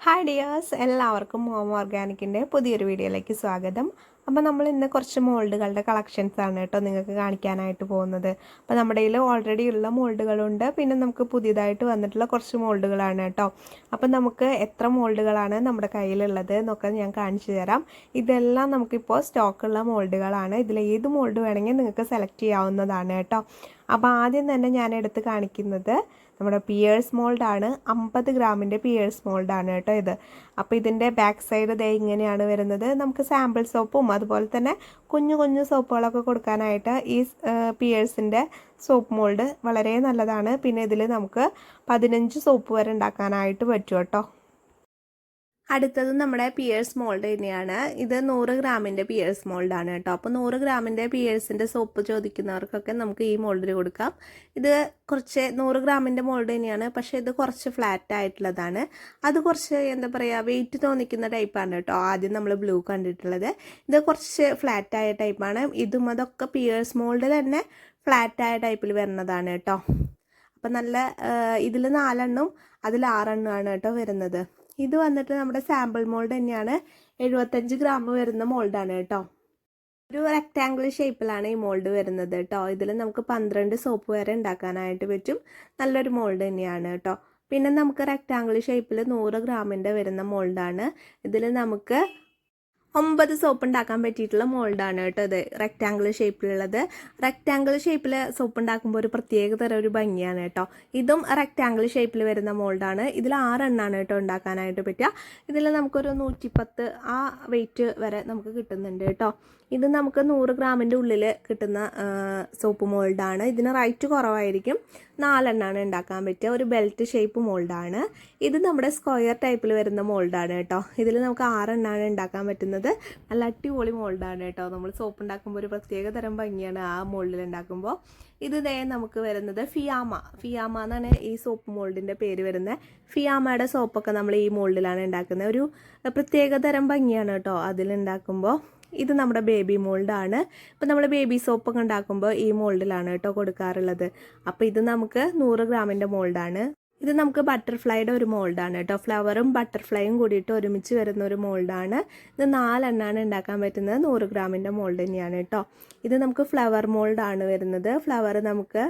Hi dears എല്ലാവർക്കും home ഓർഗാനിക്കിന്റെ പുതിയൊരു വീഡിയോയിലേക്ക് സ്വാഗതം. അപ്പോൾ നമ്മൾ ഇന്ന് കുറച്ച് മോൾഡുകളുടെ കളക്ഷൻസ് ആണ് കേട്ടോ നിങ്ങൾക്ക് കാണിക്കാനായിട്ട് പോകുന്നത്. അപ്പോൾ നമ്മുടെ കയ്യിൽ ഓൾറെഡി ഉള്ള മോൾഡുകളുണ്ട്. പിന്നെ നമുക്ക് പുതിയതായിട്ട് വന്നിട്ടുള്ള കുറച്ച് മോൾഡുകളാണ് കേട്ടോ. അപ്പോൾ നമുക്ക് എത്ര മോൾഡുകളാണ് നമ്മുടെ കയ്യിലുള്ളത് എന്നൊക്കെ ഞാൻ കാണിച്ചു തരാം. ഇതെല്ലാം നമുക്കിപ്പോൾ സ്റ്റോക്കുള്ള മോൾഡുകളാണ്. ഇതിൽ ഏത് മോൾഡ് വേണമെങ്കിൽ നിങ്ങൾക്ക് സെലക്ട് ചെയ്യാവുന്നതാണ് കേട്ടോ. അപ്പോൾ ആദ്യം തന്നെ ഞാൻ എടുത്ത് കാണിക്കുന്നത് നമ്മുടെ പിയേഴ്സ് മോൾഡാണ് അമ്പത് ഗ്രാമിന്റെ പിയേഴ്സ് മോൾഡാണ് കേട്ടോ ഇത്. അപ്പോൾ ഇതിന്റെ ബാക്ക് സൈഡ് ദേ ഇങ്ങനെയാണ് വരുന്നത്. നമുക്ക് സാമ്പിൾ സോപ്പും അതുപോലെ തന്നെ കുഞ്ഞു കുഞ്ഞു സോപ്പുകളൊക്കെ കൊടുക്കാനായിട്ട് ഈ പിയേഴ്സിന്റെ സോപ്പ് മോൾഡ് വളരെ നല്ലതാണ്. പിന്നെ ഇതിൽ നമുക്ക് പതിനഞ്ച് സോപ്പ് വരെ ഉണ്ടാക്കാനായിട്ട് പറ്റും കേട്ടോ. അടുത്തത് നമ്മുടെ പിയേഴ്സ് മോൾഡ് തന്നെയാണ്. ഇത് നൂറ് ഗ്രാമിന്റെ പിയേഴ്സ് മോൾഡാണ് കേട്ടോ. അപ്പോൾ നൂറ് ഗ്രാമിന്റെ പിയേഴ്സിന്റെ സോപ്പ് ചോദിക്കുന്നവർക്കൊക്കെ നമുക്ക് ഈ മോൾഡിൽ കൊടുക്കാം. ഇത് കുറച്ച് നൂറ് ഗ്രാമിന്റെ മോൾഡ് തന്നെയാണ് പക്ഷേ ഇത് കുറച്ച് ഫ്ലാറ്റ് ആയിട്ടുള്ളതാണ്. അത് കുറച്ച് എന്താ പറയുക വെയിറ്റ് തോന്നിക്കുന്ന ടൈപ്പാണ് കേട്ടോ. ആദ്യം നമ്മൾ ബ്ലൂ കണ്ടിട്ടുള്ളത്. ഇത് കുറച്ച് ഫ്ലാറ്റ് ആയ ടൈപ്പാണ് ഇതും അതൊക്കെ പിയേഴ്സ് മോൾഡ് തന്നെ ഫ്ലാറ്റ് ആയ ടൈപ്പിൽ വരുന്നതാണ് കേട്ടോ. അപ്പം നല്ല ഇതിൽ നാലെണ്ണവും അതിൽ ആറെണ്ണമാണ് കേട്ടോ വരുന്നത്. ഇത് വന്നിട്ട് നമ്മുടെ സാമ്പിൾ മോൾഡ് തന്നെയാണ്. എഴുപത്തഞ്ച് ഗ്രാം വരുന്ന മോൾഡാണ് കേട്ടോ. ഒരു റെക്റ്റാങ്കിൾ ഷേപ്പിലാണ് ഈ മോൾഡ് വരുന്നത് കേട്ടോ. ഇതിൽ നമുക്ക് പന്ത്രണ്ട് സോപ്പ് വരെ ഉണ്ടാക്കാനായിട്ട് പറ്റും. നല്ലൊരു മോൾഡ് തന്നെയാണ് കേട്ടോ. പിന്നെ നമുക്ക് റെക്റ്റാങ്കിൾ ഷേപ്പിൽ നൂറ് ഗ്രാമിന്റെ വരുന്ന മോൾഡാണ് ഇതിൽ നമുക്ക് ഒമ്പത് സോപ്പ് ഉണ്ടാക്കാൻ പറ്റിയിട്ടുള്ള മോൾഡാണ് കേട്ടോ ഇത്. റെക്റ്റാങ്കിൾ ഷേപ്പിലുള്ളത് റെക്റ്റാങ്കിൾ ഷേപ്പിൽ സോപ്പ് ഉണ്ടാക്കുമ്പോൾ ഒരു പ്രത്യേക തരം ഒരു ഭംഗിയാണ് കേട്ടോ. ഇതും റെക്റ്റാങ്കിൾ ഷേപ്പിൽ വരുന്ന മോൾഡാണ്. ഇതിൽ ആറെണ്ണാണ് കേട്ടോ ഉണ്ടാക്കാനായിട്ട് പറ്റുക. ഇതിൽ നമുക്കൊരു നൂറ്റിപ്പത്ത് ആ വെയിറ്റ് വരെ നമുക്ക് കിട്ടുന്നുണ്ട് കേട്ടോ. ഇത് നമുക്ക് നൂറ് ഗ്രാമിന്റെ ഉള്ളിൽ കിട്ടുന്ന സോപ്പ് മോൾഡാണ്. ഇതിന് റൈറ്റ് കുറവായിരിക്കും. നാലെണ്ണാണ് ഉണ്ടാക്കാൻ പറ്റുക. ഒരു ബെൽറ്റ് ഷേപ്പ് മോൾഡാണ്. ഇത് നമ്മുടെ സ്ക്വയർ ടൈപ്പിൽ വരുന്ന മോൾഡാണ് കേട്ടോ. ഇതിൽ നമുക്ക് ആറെണ്ണാണ് ഉണ്ടാക്കാൻ പറ്റുന്നത്. നല്ല അടിപൊളി മോൾഡാണ് കേട്ടോ. നമ്മൾ സോപ്പ് ഉണ്ടാക്കുമ്പോൾ ഒരു പ്രത്യേക തരം ഭംഗിയാണ് ആ മോൾഡിൽ ഉണ്ടാക്കുമ്പോൾ ഇത് ദേ നമുക്ക് വരുന്നത് ഫിയാമ. ഫിയാമ എന്നാണ് ഈ സോപ്പ് മോൾഡിന്റെ പേര് വരുന്നത് ഫിയാമയുടെ സോപ്പൊക്കെ നമ്മൾ ഈ മോൾഡിലാണ് ഉണ്ടാക്കുന്നത് ഒരു പ്രത്യേക തരം ഭംഗിയാണ് കേട്ടോ അതിലുണ്ടാക്കുമ്പോൾ ഇത് നമ്മുടെ ബേബി മോൾഡാണ്. ഇപ്പം നമ്മൾ ബേബി സോപ്പൊക്കെ ഉണ്ടാക്കുമ്പോൾ ഈ മോൾഡിലാണ് കേട്ടോ കൊടുക്കാറുള്ളത്. അപ്പോൾ ഇത് നമുക്ക് നൂറ് ഗ്രാമിന്റെ മോൾഡാണ്. ഇത് നമുക്ക് ബട്ടർഫ്ലൈയുടെ ഒരു മോൾഡാണ് കേട്ടോ. ഫ്ലവറും ബട്ടർഫ്ലൈയും കൂടിയിട്ട് ഒരുമിച്ച് വരുന്ന ഒരു മോൾഡാണ് ഇത് നാലെണ്ണാണ് ഉണ്ടാക്കാൻ പറ്റുന്നത്. നൂറ് ഗ്രാമിന്റെ മോൾഡ് തന്നെയാണ് കേട്ടോ. ഇത് നമുക്ക് ഫ്ലവർ മോൾഡാണ് വരുന്നത്. ഫ്ലവർ നമുക്ക്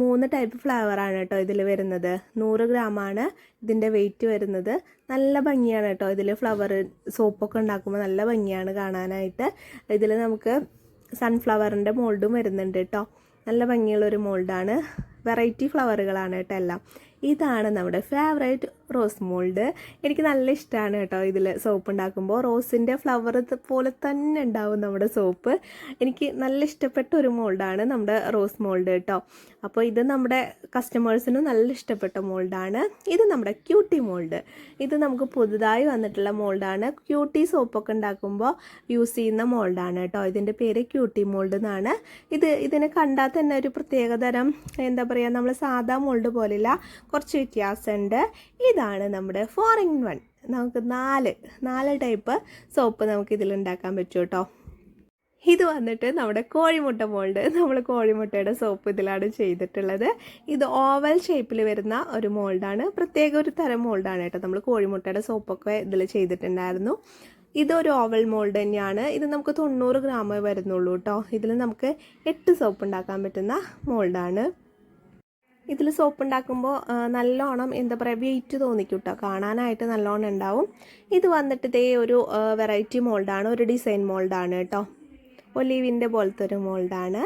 മൂന്ന് ടൈപ്പ് ഫ്ലവറാണ് കേട്ടോ ഇതിൽ വരുന്നത്. നൂറ് ഗ്രാമാണ് ഇതിന്റെ വെയിറ്റ് വരുന്നത്. നല്ല ഭംഗിയാണ് കേട്ടോ ഇതിൽ ഫ്ലവർ സോപ്പൊക്കെ ഉണ്ടാക്കുമ്പോൾ നല്ല ഭംഗിയാണ് കാണാനായിട്ട്. ഇതിൽ നമുക്ക് സൺഫ്ലവറിന്റെ മോൾഡും വരുന്നുണ്ട് കേട്ടോ. നല്ല ഭംഗിയുള്ളൊരു മോൾഡാണ് വെറൈറ്റി ഫ്ലവറുകളാണ് കേട്ടോ എല്ലാം. ഇതാണ് നമ്മുടെ ഫേവറേറ്റ് റോസ് മോൾഡ് എനിക്ക് നല്ല ഇഷ്ടമാണ് കേട്ടോ ഇതിൽ സോപ്പ് ഉണ്ടാക്കുമ്പോൾ റോസിന്റെ ഫ്ലവർ പോലെ തന്നെ ഉണ്ടാവും നമ്മുടെ സോപ്പ് എനിക്ക് നല്ല ഇഷ്ടപ്പെട്ട ഒരു മോൾഡാണ് നമ്മുടെ റോസ് മോൾഡ് കേട്ടോ. അപ്പോൾ ഇത് നമ്മുടെ കസ്റ്റമേഴ്സിന് നല്ല ഇഷ്ടപ്പെട്ട മോൾഡാണ് ഇത് നമ്മുടെ ക്യൂട്ടി മോൾഡ് ഇത് നമുക്ക് പുതുതായി വന്നിട്ടുള്ള മോൾഡാണ് ക്യൂട്ടി സോപ്പൊക്കെ ഉണ്ടാക്കുമ്പോൾ യൂസ് ചെയ്യുന്ന മോൾഡാണ് കേട്ടോ. ഇതിന്റെ പേര് ക്യൂട്ടി മോൾഡ് എന്നാണ്. ഇത് ഇതിനെ കണ്ടാൽ തന്നെ ഒരു പ്രത്യേകതരം എന്താ പറയുക നമ്മൾ സാധാ മോൾഡ് പോലില്ല കുറച്ച് വ്യത്യാസമുണ്ട്. ഇതാണ് നമ്മുടെ ഫോർ ഇൻ വൺ നമുക്ക് നാല് നാല് ടൈപ്പ് സോപ്പ് നമുക്ക് ഇതിൽ ഉണ്ടാക്കാൻ പറ്റും കേട്ടോ. ഇത് വന്നിട്ട് നമ്മുടെ കോഴിമുട്ട മോൾഡ് നമ്മൾ കോഴിമുട്ടയുടെ സോപ്പ് ഇതിലാണ് ചെയ്തിട്ടുള്ളത്. ഇത് ഓവൽ ഷേപ്പിൽ വരുന്ന ഒരു മോൾഡാണ് പ്രത്യേക ഒരു തരം മോൾഡാണ് കേട്ടോ നമ്മൾ കോഴിമുട്ടയുടെ സോപ്പൊക്കെ ഇതിൽ ചെയ്തിട്ടുണ്ടായിരുന്നു. ഇതൊരു ഓവൽ മോൾഡ് തന്നെയാണ്. ഇത് നമുക്ക് തൊണ്ണൂറ് ഗ്രാമേ വരുന്നുള്ളൂ കേട്ടോ. ഇതിൽ നമുക്ക് എട്ട് സോപ്പ് ഉണ്ടാക്കാൻ പറ്റുന്ന മോൾഡാണ് ഇതിൽ സോപ്പ് ഉണ്ടാക്കുമ്പോൾ നല്ലോണം എന്താ പറയുക വെയിറ്റ് തോന്നിക്കും കേട്ടോ കാണാനായിട്ട് നല്ലോണം ഉണ്ടാവും. ഇത് വന്നിട്ട് ഇതേ ഒരു വെറൈറ്റി മോൾഡാണ് ഒരു ഡിസൈൻ മോൾഡാണ് കേട്ടോ ഒലീവിന്റെ പോലത്തെ ഒരു മോൾഡാണ്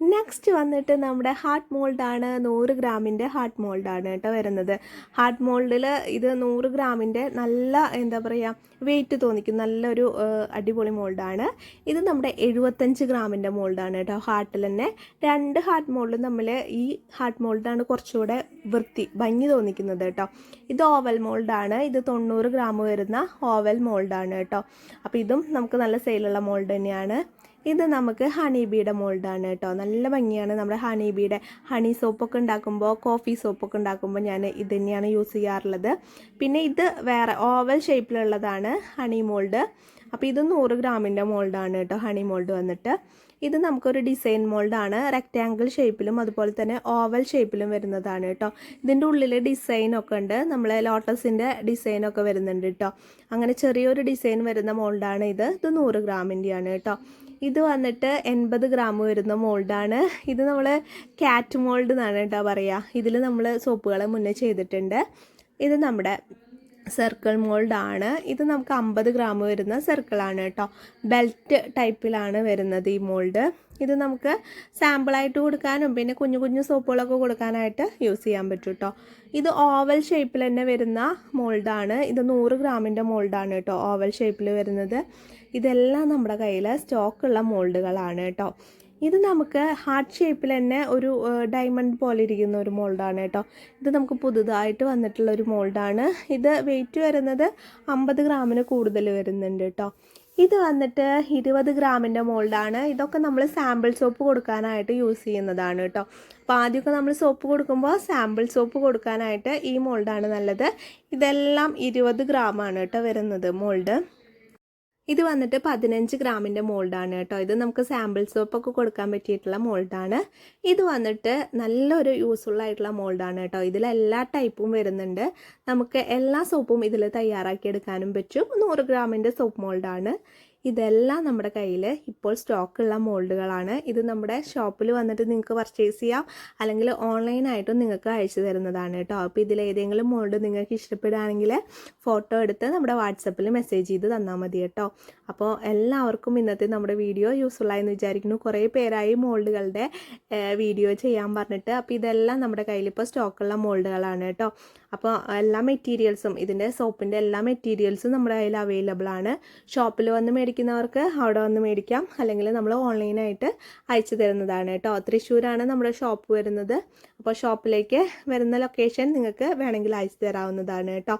നെക്സ്റ്റ് വന്നിട്ട് നമ്മുടെ ഹാർട്ട് മോൾഡാണ് നൂറ് ഗ്രാമിന്റെ ഹാർട്ട് മോൾഡാണ് കേട്ടോ വരുന്നത്. ഹാർട്ട് മോൾഡിൽ ഇത് നൂറ് ഗ്രാമിന്റെ നല്ല എന്താ പറയുക വെയിറ്റ് തോന്നിക്കും. നല്ലൊരു അടിപൊളി മോൾഡാണ് ഇത് നമ്മുടെ എഴുപത്തഞ്ച് ഗ്രാമിന്റെ മോൾഡാണ് കേട്ടോ. ഹാർട്ടിൽ തന്നെ രണ്ട് ഹാർട്ട് മോൾഡും തമ്മിൽ ഈ ഹാർട്ട് മോൾഡാണ് കുറച്ചുകൂടെ വൃത്തി ഭംഗി തോന്നിക്കുന്നത് കേട്ടോ. ഇത് ഓവൽ മോൾഡാണ് ഇത് തൊണ്ണൂറ് ഗ്രാം വരുന്ന ഓവൽ മോൾഡാണ് കേട്ടോ. അപ്പോൾ ഇതും നമുക്ക് നല്ല സെയിലുള്ള മോൾഡ് തന്നെയാണ്. ഇത് നമുക്ക് ഹണി ബീയുടെ മോൾഡാണ് കേട്ടോ. നല്ല ഭംഗിയാണ് നമ്മുടെ ഹണി ബീയുടെ ഹണി സോപ്പൊക്കെ ഉണ്ടാക്കുമ്പോൾ കോഫി സോപ്പൊക്കെ ഉണ്ടാക്കുമ്പോൾ ഞാൻ ഇത് തന്നെയാണ് യൂസ് ചെയ്യാറുള്ളത്. പിന്നെ ഇത് വേറെ ഓവൽ ഷേപ്പിലുള്ളതാണ് ഹണി മോൾഡ്. അപ്പോൾ ഇത് നൂറ് ഗ്രാമിന്റെ മോൾഡാണ് കേട്ടോ ഹണി മോൾഡ് വന്നിട്ട്. ഇത് നമുക്കൊരു ഡിസൈൻ മോൾഡാണ് റെക്റ്റാങ്കിൾ ഷേപ്പിലും അതുപോലെ തന്നെ ഓവൽ ഷേപ്പിലും വരുന്നതാണ് കേട്ടോ. ഇതിന്റെ ഉള്ളിൽ ഡിസൈനൊക്കെ ഉണ്ട്. നമ്മൾ ലോട്ടസിന്റെ ഡിസൈനൊക്കെ വരുന്നുണ്ട് കേട്ടോ. അങ്ങനെ ചെറിയൊരു ഡിസൈൻ വരുന്ന മോൾഡാണ് ഇത്. ഇത് നൂറ് ഗ്രാമിന്റെയാണ് കേട്ടോ. ഇത് വന്നിട്ട് എൺപത് ഗ്രാം വരുന്ന മോൾഡാണ് ഇത് നമ്മൾ ക്യാറ്റ് മോൾഡ് എന്നാണ് കേട്ടോ പറയുക ഇതിൽ നമ്മൾ സോപ്പുകളെ മുന്നേ ചെയ്തിട്ടുണ്ട്. ഇത് നമ്മുടെ സർക്കിൾ മോൾഡ് ആണ് ഇത് നമുക്ക് അമ്പത് ഗ്രാം വരുന്ന സർക്കിളാണ് കേട്ടോ. ബെൽറ്റ് ടൈപ്പിലാണ് വരുന്നത് ഈ മോൾഡ്. ഇത് നമുക്ക് സാമ്പിളായിട്ട് കൊടുക്കാനും പിന്നെ കുഞ്ഞു കുഞ്ഞു സോപ്പുകളൊക്കെ കൊടുക്കാനായിട്ട് യൂസ് ചെയ്യാൻ പറ്റും കേട്ടോ. ഇത് ഓവൽ ഷേപ്പിൽ തന്നെ വരുന്ന മോൾഡാണ്. ഇത് നൂറ് ഗ്രാമിന്റെ മോൾഡാണ് കേട്ടോ ഓവൽ ഷേപ്പിൽ വരുന്നത്. ഇതെല്ലാം നമ്മുടെ കയ്യിൽ സ്റ്റോക്കുള്ള മോൾഡുകളാണ് കേട്ടോ. ഇത് നമുക്ക് ഹാർട്ട് ഷേപ്പിൽ തന്നെ ഒരു ഡയമണ്ട് പോലെ ഇരിക്കുന്ന ഒരു മോൾഡാണ് കേട്ടോ. ഇത് നമുക്ക് പുതുതായിട്ട് വന്നിട്ടുള്ള ഒരു മോൾഡാണ് ഇത് വെയിറ്റ് വരുന്നത് അമ്പത് ഗ്രാമിന് കൂടുതൽ വരുന്നുണ്ട് കേട്ടോ. ഇത് വന്നിട്ട് ഇരുപത് ഗ്രാമിന്റെ മോൾഡാണ് ഇതൊക്കെ നമ്മൾ സാമ്പിൾ സോപ്പ് കൊടുക്കാനായിട്ട് യൂസ് ചെയ്യുന്നതാണ് കേട്ടോ. അപ്പോൾ ആദ്യമൊക്കെ നമ്മൾ സോപ്പ് കൊടുക്കുമ്പോൾ സാമ്പിൾ സോപ്പ് കൊടുക്കാനായിട്ട് ഈ മോൾഡാണ് നല്ലത്. ഇതെല്ലാം ഇരുപത് ഗ്രാമാണ് കേട്ടോ വരുന്നത് മോൾഡ് ഇത് വന്നിട്ട് പതിനഞ്ച് ഗ്രാമിന്റെ മോൾഡാണ് കേട്ടോ. ഇത് നമുക്ക് സാമ്പിൾ സോപ്പൊക്കെ കൊടുക്കാൻ പറ്റിയിട്ടുള്ള മോൾഡാണ്. ഇത് വന്നിട്ട് നല്ലൊരു യൂസ്ഫുൾ ആയിട്ടുള്ള മോൾഡാണ് കേട്ടോ. ഇതിൽ എല്ലാ ടൈപ്പും വരുന്നുണ്ട്. നമുക്ക് എല്ലാ സോപ്പും ഇതിൽ തയ്യാറാക്കിയെടുക്കാനും പറ്റും. നൂറ് ഗ്രാമിന്റെ സോപ്പ് മോൾഡാണ്. ഇതെല്ലാം നമ്മുടെ കയ്യിൽ ഇപ്പോൾ സ്റ്റോക്കുള്ള മോൾഡുകളാണ്. ഇത് നമ്മുടെ ഷോപ്പിൽ വന്നിട്ട് നിങ്ങൾക്ക് പർച്ചേസ് ചെയ്യാം. അല്ലെങ്കിൽ ഓൺലൈനായിട്ടും നിങ്ങൾക്ക് അയച്ചു തരുന്നതാണ് കേട്ടോ. അപ്പോൾ ഇതിൽ ഏതെങ്കിലും മോൾഡ് നിങ്ങൾക്ക് ഇഷ്ടപ്പെടുകയാണെങ്കിൽ ഫോട്ടോ എടുത്ത് നമ്മുടെ വാട്സപ്പിൽ മെസ്സേജ് ചെയ്ത് തന്നാൽ മതി കേട്ടോ. അപ്പോൾ എല്ലാവർക്കും ഇന്നത്തെ നമ്മുടെ വീഡിയോ യൂസ്ഫുൾ എന്ന് വിചാരിക്കുന്നു. കുറേ പേരായി മോൾഡുകളുടെ വീഡിയോ ചെയ്യാൻ പറഞ്ഞിട്ട്. അപ്പോൾ ഇതെല്ലാം നമ്മുടെ കയ്യിൽ ഇപ്പോൾ സ്റ്റോക്കുള്ള മോൾഡുകളാണ് കേട്ടോ. അപ്പോൾ എല്ലാ മെറ്റീരിയൽസും ഇതിന്റെ സോപ്പിന്റെ എല്ലാ മെറ്റീരിയൽസും നമ്മുടെ കയ്യിൽ അവൈലബിൾ ആണ്. ഷോപ്പിൽ വന്ന് മേടിക്കുന്നവർക്ക് അവിടെ വന്ന് മേടിക്കാം. അല്ലെങ്കിൽ നമ്മൾ ഓൺലൈനായിട്ട് അയച്ചു തരുന്നതാണ് കേട്ടോ. തൃശ്ശൂരാണ് നമ്മുടെ ഷോപ്പ് വരുന്നത്. അപ്പോൾ ഷോപ്പിലേക്ക് വരുന്ന ലൊക്കേഷൻ നിങ്ങൾക്ക് വേണമെങ്കിൽ അയച്ചു തരാവുന്നതാണ് കേട്ടോ.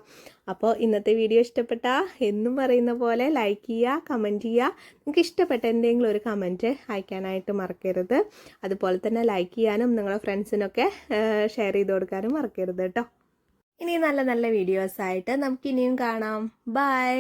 അപ്പോൾ ഇന്നത്തെ വീഡിയോ ഇഷ്ടപ്പെട്ട എന്നും പറയുന്ന പോലെ ലൈക്ക് ചെയ്യുക കമന്റ് ചെയ്യുക. നിങ്ങൾക്ക് ഇഷ്ടപ്പെട്ട എന്തെങ്കിലും ഒരു കമന്റ് അയക്കാനായിട്ട് മറക്കരുത്. അതുപോലെ തന്നെ ലൈക്ക് ചെയ്യാനും നിങ്ങളുടെ ഫ്രണ്ട്സിനൊക്കെ ഷെയർ ചെയ്ത് കൊടുക്കാനും മറക്കരുത് കേട്ടോ. ഇനി നല്ല നല്ല വീഡിയോസായിട്ട് നമുക്കിനിയും കാണാം. ബൈ